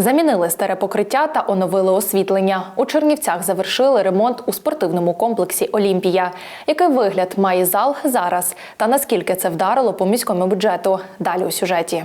Замінили старе покриття та оновили освітлення. У Чернівцях завершили ремонт у спортивному комплексі Олімпія. Який вигляд має зал зараз? Та наскільки це вдарило по міському бюджету? Далі у сюжеті.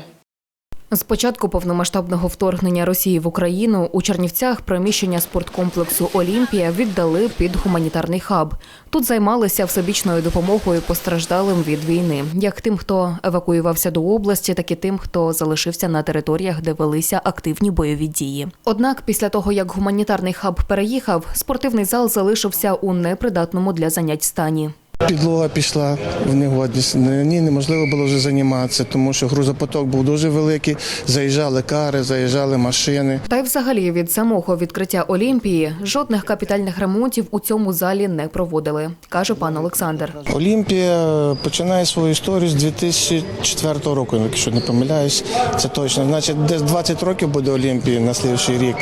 З початку повномасштабного вторгнення Росії в Україну у Чернівцях приміщення спорткомплексу Олімпія віддали під гуманітарний хаб. Тут займалися всебічною допомогою постраждалим від війни, як тим, хто евакуювався до області, так і тим, хто залишився на територіях, де велися активні бойові дії. Однак, після того як гуманітарний хаб переїхав, спортивний зал залишився у непридатному для занять стані. Підлога пішла в негодність. На ній неможливо було вже займатися, тому що грузопоток був дуже великий. Заїжджали кари, заїжджали машини. Та й взагалі від самого відкриття Олімпії жодних капітальних ремонтів у цьому залі не проводили, каже пан Олександр. Олімпія починає свою історію з 2004 року, якщо не помиляюсь. Це точно. Значить, десь 20 років буде Олімпії на слідчий рік.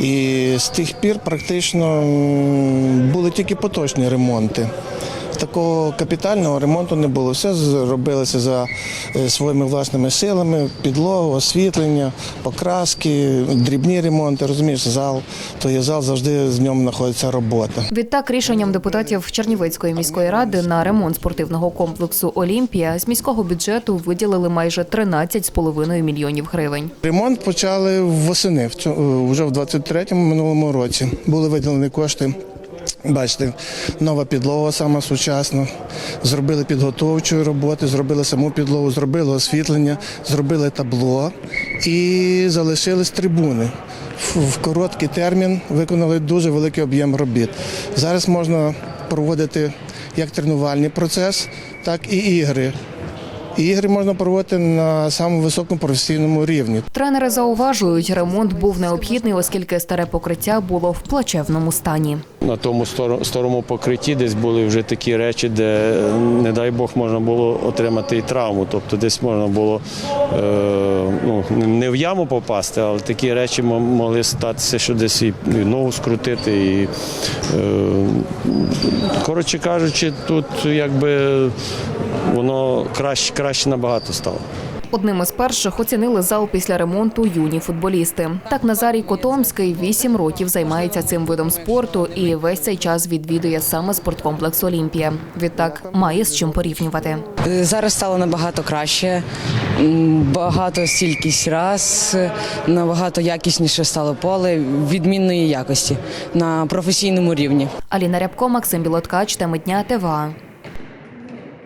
І з тих пір практично були тільки поточні ремонти. Такого капітального ремонту не було. Все зробилося за е, своїми власними силами, підлогу, освітлення, покраски, дрібні ремонти. Розумієш, зал, то є зал, завжди з ньому знаходиться робота. Відтак, рішенням депутатів Чернівецької міської ради на ремонт спортивного комплексу Олімпія з міського бюджету виділили майже 13,5 мільйонів гривень. Ремонт почали восени, вже в 23-му минулому році. Були виділені кошти. Бачите, нова підлога сама сучасна. Зробили підготовчої роботи, зробили саму підлогу, зробили освітлення, зробили табло і залишились трибуни. В короткий термін виконали дуже великий об'єм робіт. Зараз можна проводити як тренувальний процес, так і ігри. І ігри можна проводити на самому високому професійному рівні. Тренери зауважують, ремонт був необхідний, оскільки старе покриття було в плачевному стані. на тому старому покритті десь були вже такі речі, де, не дай Бог, можна було отримати і травму. Тобто десь можна було е, ну, не в яму попасти, але такі речі могли статися, що десь і і ногу скрутити. І, е, коротше кажучи, тут якби воно краще, краще набагато стало. Одним із перших оцінили зал після ремонту юні футболісти. Так Назарій Котомський вісім років займається цим видом спорту і весь цей час відвідує саме спорткомплекс Олімпія. Відтак має з чим порівнювати. Зараз стало набагато краще, багато стількість раз, набагато якісніше стало поле відмінної якості на професійному рівні. Аліна Рябко, Максим Білоткач, теми дня ТВА.